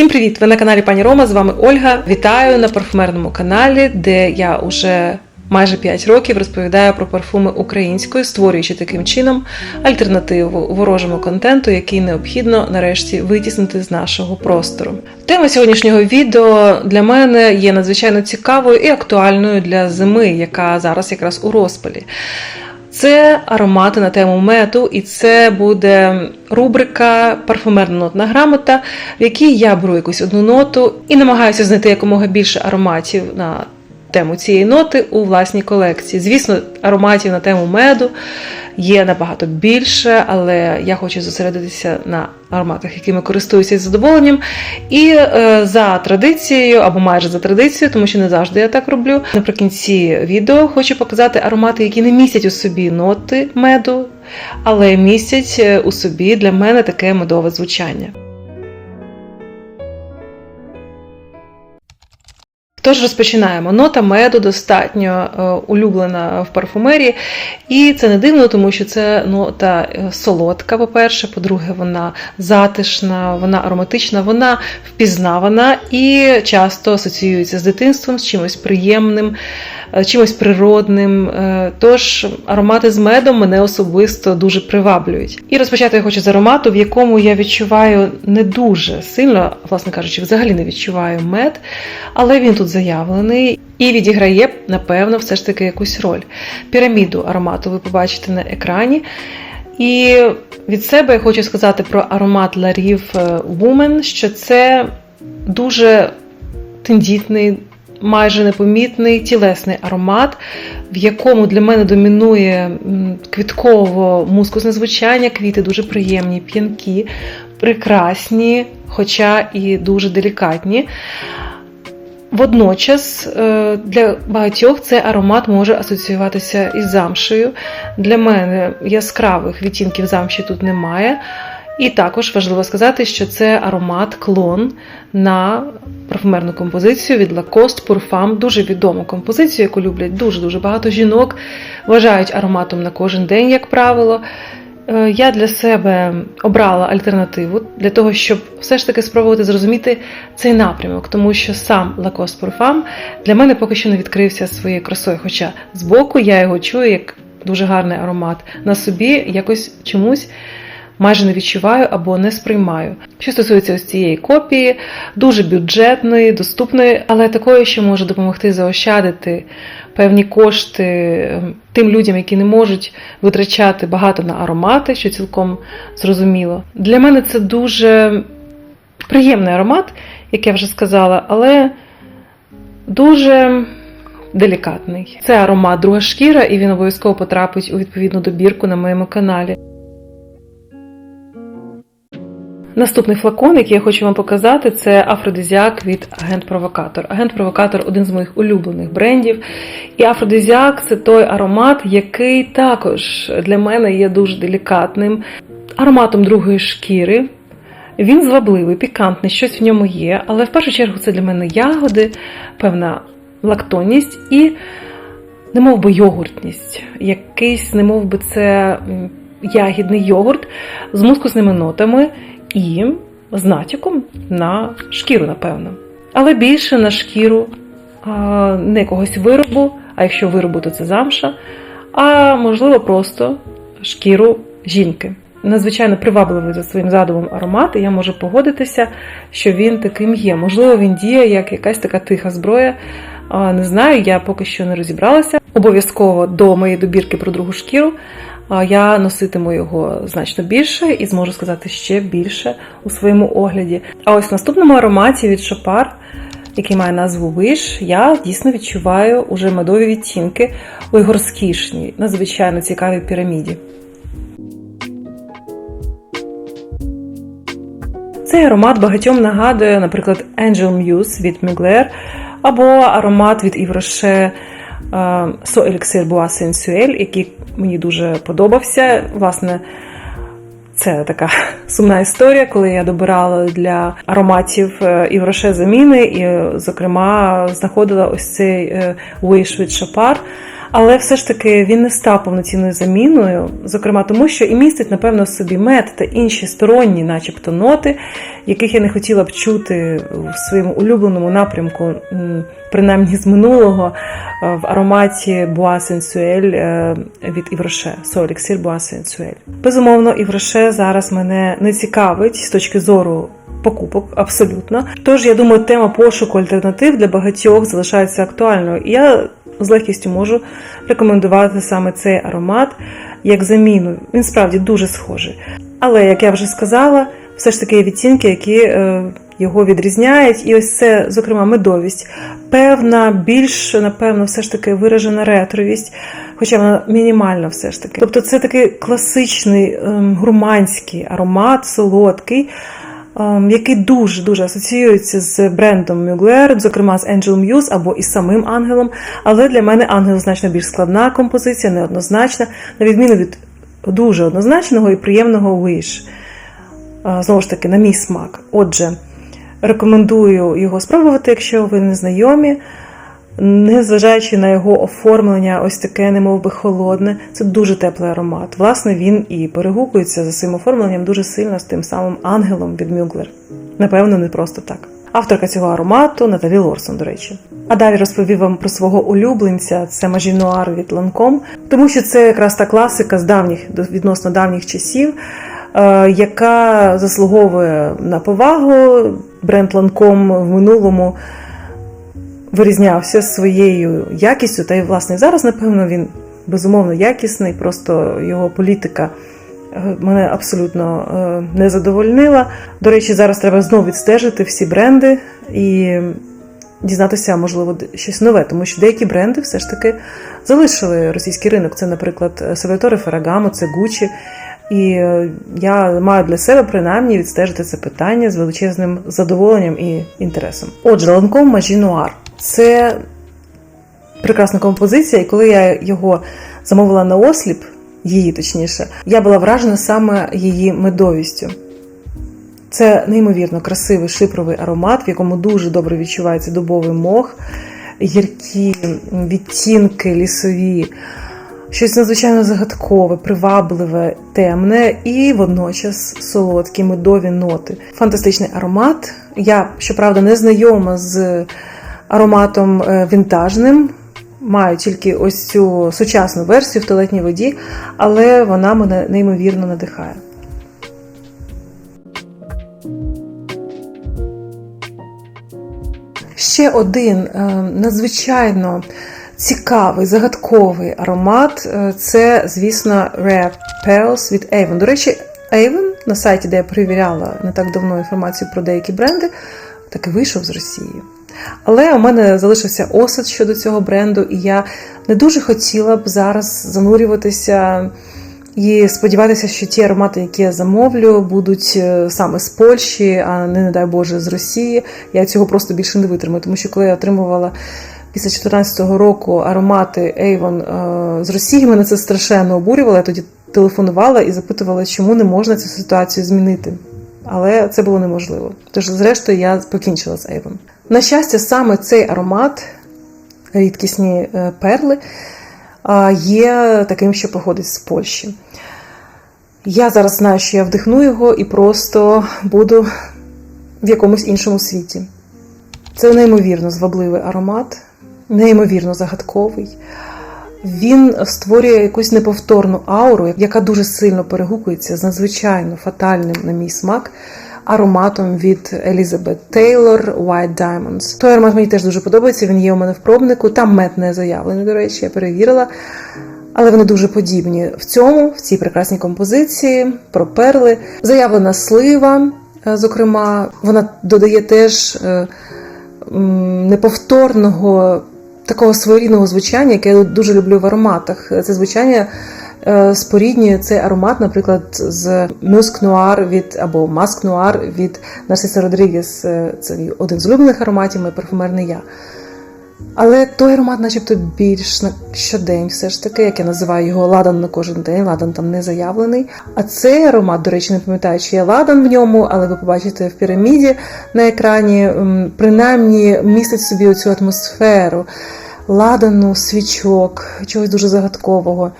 Всім привіт! Ви на каналі Пані Рома. З вами Ольга. Вітаю на парфумерному каналі, де я уже майже 5 років розповідаю про парфуми українською, створюючи таким чином альтернативу ворожому контенту, який необхідно нарешті витіснити з нашого простору. Тема сьогоднішнього відео для мене є надзвичайно цікавою і актуальною для зими, яка зараз якраз у розпалі. Це аромати на тему меду, і це буде рубрика Парфумерна нотна грамота, в якій я беру якусь одну ноту і намагаюся знайти якомога більше ароматів на тему цієї ноти у власній колекції. Звісно, ароматів на тему меду є набагато більше, але я хочу зосередитися на ароматах, якими користуюся із задоволенням. І е, за традицією, або майже за традицією, тому що не завжди я так роблю. Наприкінці відео хочу показати аромати, які не містять у собі ноти меду, але містять е, у собі для мене таке медове звучання. Тож розпочинаємо. Нота меду достатньо е, улюблена в парфумерії, і це не дивно, тому що це нота е, солодка, по-перше, по-друге, вона затишна, вона ароматична, вона впізнавана і часто асоціюється з дитинством, з чимось приємним, е, чимось природним. Тож аромати з медом мене особисто дуже приваблюють. І розпочати я хочу з аромату, в якому я відчуваю не дуже сильно, власне кажучи, взагалі не відчуваю мед, але він тут заявлений і відіграє, напевно, все ж таки якусь роль. Піраміду аромату ви побачите на екрані. І від себе я хочу сказати про аромат Ларів Woman, що це дуже тендітний, майже непомітний тілесний аромат, в якому для мене домінує квітково-мускусне звучання, квіти дуже приємні, п'янкі, прекрасні, хоча і дуже делікатні. Водночас е, для багатьох цей аромат може асоціюватися із замшею. Для мене яскравих відтінків замші тут немає. І також важливо сказати, що це аромат клон на парфумерну композицію від Lacoste Parfum, дуже відому композицію, яку люблять дуже-дуже багато жінок, вважають ароматом на кожен день, як правило. Е, Я для себе обрала альтернативу для того, щоб все ж таки спробувати зрозуміти цей напрямок, тому що сам Lacoste Parfum для мене поки що не відкрився своєю красою. Хоча збоку я його чую як дуже гарний аромат. На собі якось чомусь майже не відчуваю або не сприймаю. Що стосується ось цієї копії, дуже бюджетної, доступної, але такої, що може допомогти заощадити певні кошти тим людям, які не можуть витрачати багато на аромати, що цілком зрозуміло. Для мене це дуже приємний аромат, як я вже сказала, але дуже делікатний. Це аромат друга шкіра, і він обов'язково потрапить у відповідну добірку на моєму каналі. Наступний флакон, який я хочу вам показати, це афродизіак від Агент Провокатор. Агент Провокатор один з моїх улюблених брендів. І афродизіак це той аромат, який також для мене є дуже делікатним, ароматом другої шкіри. Він звабливий, пікантний, щось в ньому є, але в першу чергу це для мене ягоди, певна лактонність і, немов би, йогуртність. Якийсь, немов би, це ягідний йогурт з мускусними нотами і з натяком на шкіру, напевно. Але більше на шкіру а, не якогось виробу, а якщо виробу, то це замша, а можливо просто шкіру жінки. Надзвичайно привабливий за своїм задумом аромат, і я можу погодитися, що він таким є. Можливо, він діє як якась така тиха зброя. Не знаю, я поки що не розібралася. Обов'язково до моєї добірки про другу шкіру я носитиму його значно більше і зможу сказати ще більше у своєму огляді. А ось в наступному ароматі від Шопар, який має назву Wish, я дійсно відчуваю уже медові відтінки у його розкішній, надзвичайно цікавій піраміді. Цей аромат багатьом нагадує, наприклад, Angel Muse від Mugler або аромат від Yves Rocher Буа Сенсюель, який мені дуже подобався. Власне, це така сумна історія, коли я добирала для ароматів Yves Rocher заміни, і, зокрема, знаходила ось цей вишвид шапар. Chopard. Але все ж таки він не став повноцінною заміною, зокрема тому, що і містить, напевно, собі мед та інші сторонні, начебто, ноти, яких я не хотіла б чути в своєму улюбленому напрямку, принаймні з минулого, е, в ароматі Sensuel е, від Івроше, Соліксір Bois Sensuel. Безумовно, Івроше зараз мене не цікавить з точки зору покупок, абсолютно. Тож я думаю, тема пошуку альтернатив для багатьох залишається актуальною. І я з легкістю можу рекомендувати саме цей аромат як заміну. Він справді дуже схожий. Але, як я вже сказала, все ж таки є відтінки, які е, його відрізняють. І ось це, зокрема, медовість, певна, більш, напевно, все ж таки виражена ретровість, хоча вона мінімальна все ж таки. Тобто це такий класичний ем, гурманський аромат, солодкий. Ем, Який дуже дуже асоціюється з брендом Mugler, зокрема з Angel Muse або із самим ангелом. Але для мене ангел значно більш складна композиція, неоднозначна, на відміну від дуже однозначного і приємного Wish. Е, Знову ж таки, на мій смак. Отже, рекомендую його спробувати, якщо ви не знайомі. Незважаючи на його оформлення, ось таке, немов би холодне, це дуже теплий аромат. Власне, він і перегукується за своїм оформленням дуже сильно з тим самим ангелом від Мюглер. Напевно, не просто так. Авторка цього аромату Наталі Лорсон, до речі. А далі розповів вам про свого улюбленця, це Мажінуар від Ланком, тому що це якраз та класика з давніх відносно давніх часів, е, яка заслуговує на повагу. Бренд Ланком в минулому вирізнявся своєю якістю, та й власне зараз, напевно, він безумовно якісний, просто його політика е, мене абсолютно е, не задовольнила. До речі, зараз треба знову відстежити всі бренди і дізнатися, можливо, щось нове, тому що деякі бренди все ж таки залишили російський ринок. Це, наприклад, Сальваторе Феррагамо, це Гуччі. І е, я маю для себе принаймні відстежити це питання з величезним задоволенням і інтересом. Отже, Ланком Мажінуар це прекрасна композиція, і коли я його замовила на осліп, її точніше, я була вражена саме її медовістю. Це неймовірно красивий шипровий аромат, в якому дуже добре відчувається дубовий мох, гіркі відтінки лісові, щось надзвичайно загадкове, привабливе, темне і водночас солодкі медові ноти. Фантастичний аромат. Я, щоправда, не знайома з ароматом е, вінтажним. Маю тільки ось цю сучасну версію в туалетній воді, але вона мене неймовірно надихає. Ще один е, надзвичайно цікавий, загадковий аромат е, це, звісно, Rare Pearls від Avon. До речі, Avon на сайті, де я перевіряла не так давно інформацію про деякі бренди, таки вийшов з Росії. Але у мене залишився осад щодо цього бренду, і я не дуже хотіла б зараз занурюватися і сподіватися, що ті аромати, які я замовлю, будуть е, саме з Польщі, а не, не дай Боже, з Росії. Я цього просто більше не витримаю, тому що коли я отримувала. Після 2014 року аромати Avon е, з Росії мене це страшенно обурювало. Я тоді телефонувала і запитувала, чому не можна цю ситуацію змінити. Але це було неможливо. Тож, зрештою, я покінчила з Avon. На щастя, саме цей аромат, рідкісні е, перли, є таким, що походить з Польщі. Я зараз знаю, що я вдихну його і просто буду в якомусь іншому світі. Це неймовірно звабливий аромат, неймовірно загадковий. Він створює якусь неповторну ауру, яка дуже сильно перегукується з надзвичайно фатальним, на мій смак, ароматом від Елізабет Тейлор White Diamonds. Той аромат мені теж дуже подобається. Він є у мене в пробнику. Там мед не заявлений, до речі, я перевірила. Але вони дуже подібні в цьому, в цій прекрасній композиції про перли. Заявлена слива, е, зокрема, вона додає теж е, неповторного такого своєрідного звучання, яке я дуже люблю в ароматах. Це звучання споріднює цей аромат, наприклад, з Musk Noir від або Маск Noir від Нарсиса Родрігес. Це один з улюблених ароматів, мій парфумерний я. Але той аромат, начебто, більш на щодень, все ж таки, як я називаю його ладан на кожен день, ладан там не заявлений. А цей аромат, до речі, не пам'ятаю, чи є ладан в ньому, але ви побачите в піраміді на екрані, принаймні містить собі оцю атмосферу ладану, свічок, чогось дуже загадкового,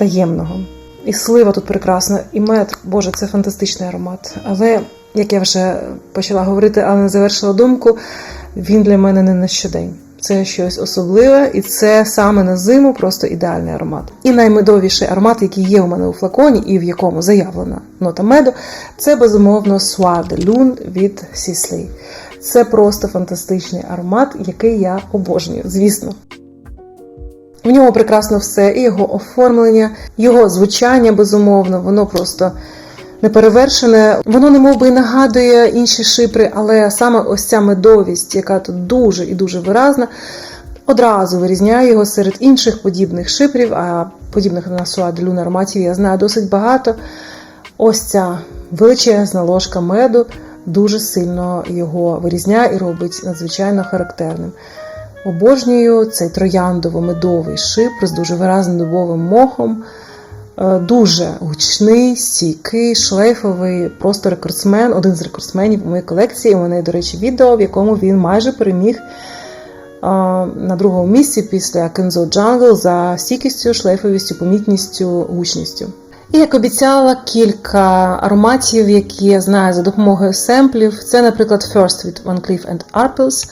таємного. І слива тут прекрасна, і мед, боже, це фантастичний аромат. Але, як я вже почала говорити, але не завершила думку, він для мене не на щодень. Це щось особливе, і це саме на зиму просто ідеальний аромат. І наймедовіший аромат, який є у мене у флаконі, і в якому заявлена нота меду, це безумовно Soir de Lune від Sisley. Це просто фантастичний аромат, який я обожнюю, звісно. В ньому прекрасно все, і його оформлення, його звучання, безумовно, воно просто неперевершене. Воно немов би і нагадує інші шипри, але саме ось ця медовість, яка тут дуже і дуже виразна, одразу вирізняє його серед інших подібних шипрів, а подібних на суаделю ароматів я знаю досить багато. Ось ця величезна ложка меду дуже сильно його вирізняє і робить надзвичайно характерним. Обожнюю цей трояндово-медовий шипр з дуже виразним дубовим мохом. Е, Дуже гучний, стійкий, шлейфовий, просто рекордсмен, один з рекордсменів у моїй колекції. У мене, до речі, відео, в якому він майже переміг е, на другому місці після Kenzo Jungle за стійкістю, шлейфовістю, помітністю, гучністю. І як обіцяла, кілька ароматів, які я знаю за допомогою семплів. Це, наприклад, First від Van Cleef Arpels.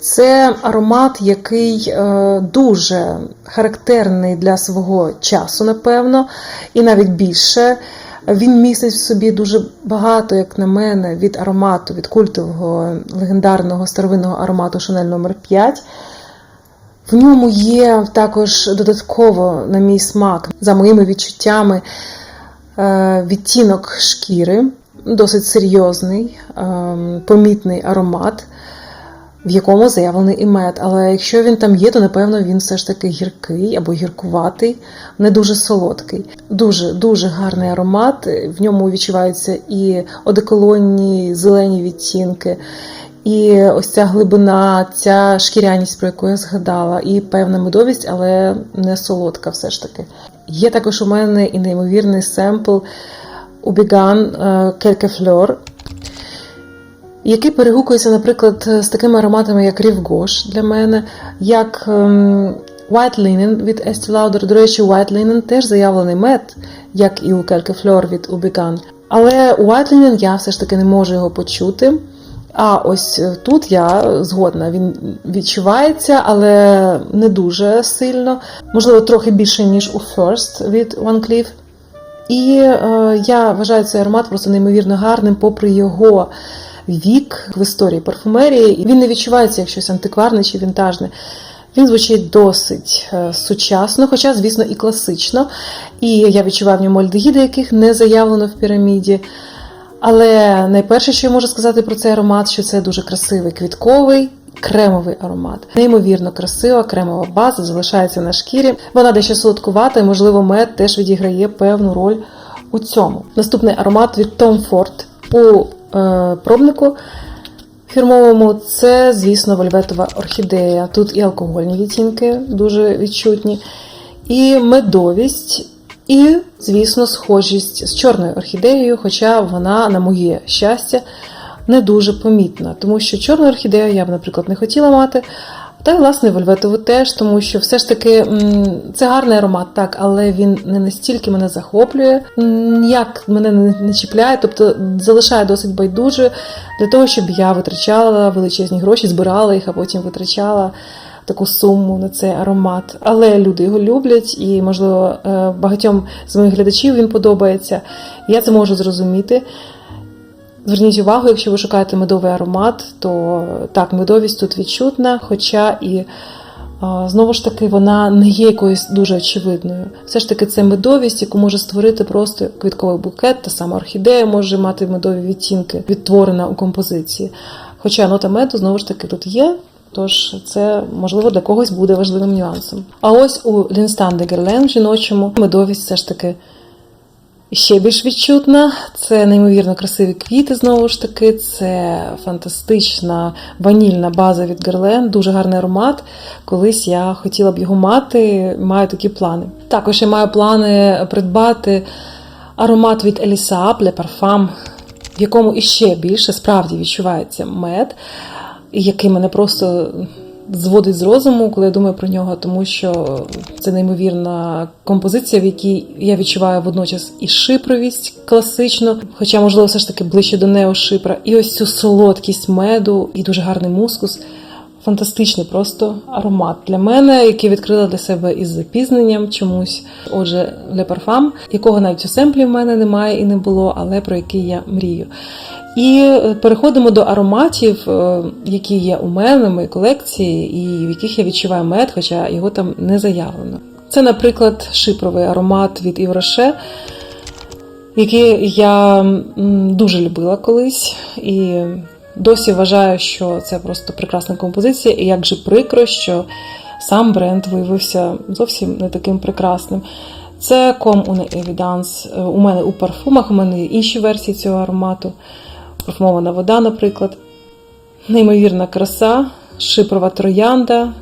Це аромат, який е, дуже характерний для свого часу, напевно, і навіть більше. Він містить в собі дуже багато, як на мене, від аромату, від культового легендарного старовинного аромату Chanel номер 5 В ньому є також додатково, на мій смак, за моїми відчуттями, е, відтінок шкіри, досить серйозний, е, помітний аромат в якому заявлений і мед. Але якщо він там є, то напевно він все ж таки гіркий або гіркуватий, не дуже солодкий. Дуже дуже гарний аромат. В ньому відчуваються і одеколонні зелені відтінки. І ось ця глибина, ця шкіряність, про яку я згадала, і певна медовість, але не солодка, все ж таки. Є також у мене і неймовірний семпл Убіган Quelque Fleur, який перегукується, наприклад, з такими ароматами, як Gauche для мене, як ем, White Linen від Estee Lauder. До речі, White Linen теж заявлений мед, як і у Fleur від Ubican. Але у White Linen я все ж таки не можу його почути. А ось тут я згодна, він відчувається, але не дуже сильно. Можливо, трохи більше, ніж у First від Van Cleef. І е, я вважаю цей аромат просто неймовірно гарним, попри його вік в історії парфумерії. Він не відчувається як щось антикварне чи вінтажне. Він звучить досить е, сучасно, хоча, звісно, і класично. І я відчуваю в ньому альдегіди, яких не заявлено в піраміді. Але найперше, що я можу сказати про цей аромат, що це дуже красивий квітковий. Кремовий аромат. Неймовірно красива, кремова база залишається на шкірі. Вона дещо солодкувата, і, можливо, мед теж відіграє певну роль у цьому. Наступний аромат від Tom Ford у е, пробнику фірмовому це, звісно, вольветова орхідея. Тут і алкогольні відтінки дуже відчутні, і медовість, і, звісно, схожість з чорною орхідеєю, хоча вона, на моє щастя, не дуже помітна, тому що чорну орхідею я б, наприклад, не хотіла мати. Та й власне вельветову теж, тому що все ж таки це гарний аромат, так, але він не настільки мене захоплює, ніяк мене не, не чіпляє, тобто залишає досить байдуже для того, щоб я витрачала величезні гроші, збирала їх, а потім витрачала таку суму на цей аромат. Але люди його люблять, і, можливо, е, багатьом з моїх глядачів він подобається. Я це можу зрозуміти. Зверніть увагу, якщо ви шукаєте медовий аромат, то так, медовість тут відчутна, хоча і знову ж таки вона не є якоюсь дуже очевидною. Все ж таки, це медовість, яку може створити просто квітковий букет, та сама орхідея може мати медові відтінки, відтворена у композиції. Хоча нота меду знову ж таки тут є. Тож це можливо для когось буде важливим нюансом. А ось у Лінстан де Герлен жіночому медовість все ж таки ще більш відчутна. Це неймовірно красиві квіти, знову ж таки, це фантастична ванільна база від Герлен, дуже гарний аромат. Колись я хотіла б його мати, маю такі плани. Також я маю плани придбати аромат від Elisa Le Parfum, в якому іще більше справді відчувається мед, який мене просто зводить з розуму, коли я думаю про нього, тому що це неймовірна композиція, в якій я відчуваю водночас і шипровість класично, хоча, можливо, все ж таки ближче до неошипра, і ось цю солодкість меду, і дуже гарний мускус. Фантастичний просто аромат для мене, який відкрила для себе із запізненням чомусь. Отже, для парфам, якого навіть у семплі в мене немає і не було, але про який я мрію. І е, переходимо до ароматів, е, які є у мене в моїй колекції, і в яких я відчуваю мед, хоча його там не заявлено. Це, наприклад, шипровий аромат від Івроше, який я дуже любила колись. І досі вважаю, що це просто прекрасна композиція, і як же прикро, що сам бренд виявився зовсім не таким прекрасним. Це ком уне Евіданс. У мене у парфумах, у мене є інші версії цього аромату. Парфумована вода, наприклад. Неймовірна краса, шипрова троянда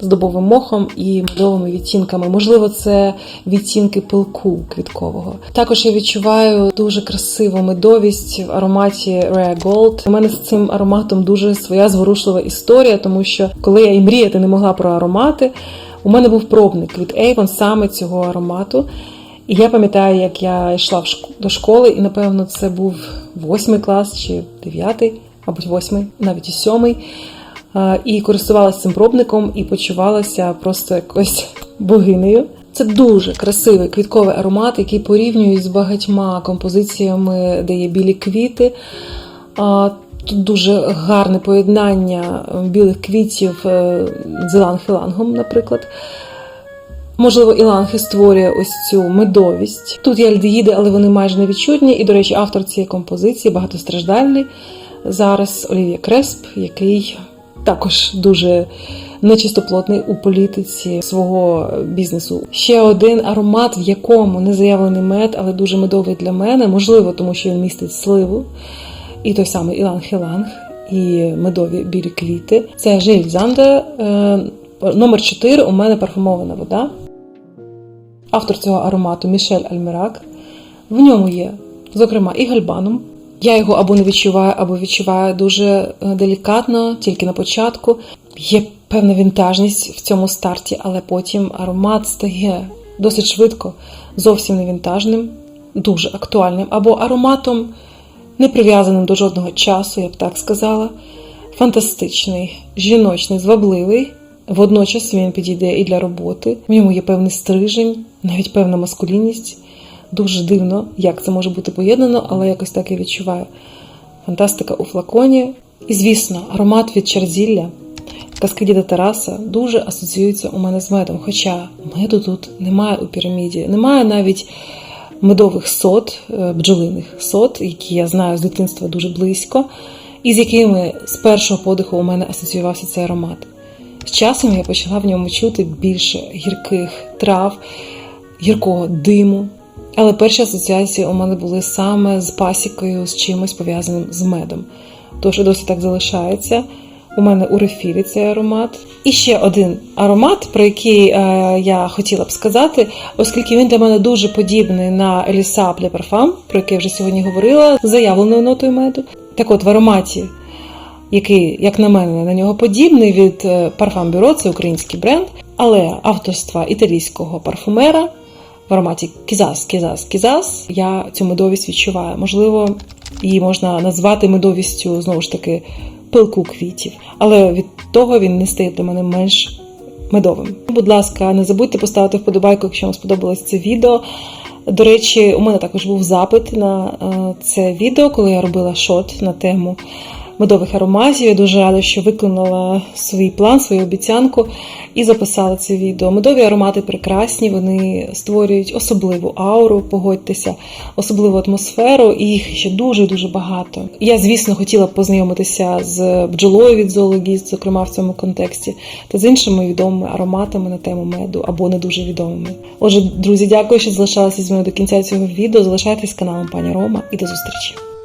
з дубовим мохом і медовими відтінками. Можливо, це відтінки пилку квіткового. Також я відчуваю дуже красиву медовість в ароматі Rare Gold. У мене з цим ароматом дуже своя зворушлива історія, тому що коли я і мріяти не могла про аромати, у мене був пробник від Avon саме цього аромату. І я пам'ятаю, як я йшла до школи, і напевно це був восьмий клас чи дев'ятий, мабуть, восьмий, навіть і сьомий. І користувалася цим пробником і почувалася просто якось богинею. Це дуже красивий квітковий аромат, який порівнюють з багатьма композиціями, де є білі квіти. Тут дуже гарне поєднання білих квітів е, з іланг-ілангом, наприклад. Можливо, іланги створює ось цю медовість. Тут є альдеїди, але вони майже невідчутні. І, до речі, автор цієї композиції багатостраждальний зараз Олівія Кресп, який також дуже нечистоплотний у політиці свого бізнесу. Ще один аромат, в якому не заявлений мед, але дуже медовий для мене, можливо, тому що він містить сливу. І той самий іланг-іланг, і медові білі квіти. Це Жиль Занда, е, номер 4 у мене парфумована вода. Автор цього аромату Мішель Альмерак. В ньому є, зокрема, і гальбанум. Я його або не відчуваю, або відчуваю дуже е, делікатно, тільки на початку. Є певна вінтажність в цьому старті, але потім аромат стає досить швидко, зовсім не вінтажним, дуже актуальним, або ароматом не прив'язаним до жодного часу, я б так сказала. Фантастичний, жіночний, звабливий. Водночас він підійде і для роботи. В ньому є певний стрижень, навіть певна маскулінність. Дуже дивно, як це може бути поєднано, але якось так я відчуваю. Фантастика у флаконі. І, звісно, аромат від Чарзілля, Каскадіда Тараса дуже асоціюється у мене з медом. Хоча меду тут немає у піраміді, немає навіть медових сот, е, бджолиних сот, які я знаю з дитинства дуже близько, і з якими з першого подиху у мене асоціювався цей аромат. З часом я почала в ньому чути більше гірких трав, гіркого диму. Але перші асоціації у мене були саме з пасікою, з чимось пов'язаним з медом. Тож і досі так залишається. У мене у рефілі цей аромат. І ще один аромат, про який е, я хотіла б сказати, оскільки він для мене дуже подібний на Еліса Parfum, про який я вже сьогодні говорила, з заявленою нотою меду. Так от в ароматі, який, як на мене, на нього подібний від е, Parfum Bureau, це український бренд, але авторства італійського парфумера. В ароматі Кізас, Кізас, Кізас я цю медовість відчуваю. Можливо, її можна назвати медовістю знову ж таки пилку квітів, але від того він не стає для мене менш медовим. Будь ласка, не забудьте поставити вподобайку, якщо вам сподобалось це відео. До речі, у мене також був запит на е, це відео, коли я робила шот на тему медових ароматів. Я дуже рада, що виконала свій план, свою обіцянку і записала це відео. Медові аромати прекрасні, вони створюють особливу ауру, погодьтеся, особливу атмосферу, і їх ще дуже-дуже багато. Я, звісно, хотіла познайомитися з бджолою від зоологіст, зокрема в цьому контексті, та з іншими відомими ароматами на тему меду або не дуже відомими. Отже, друзі, дякую, що залишалися зі мною до кінця цього відео. Залишайтесь каналом пані Рома і до зустрічі!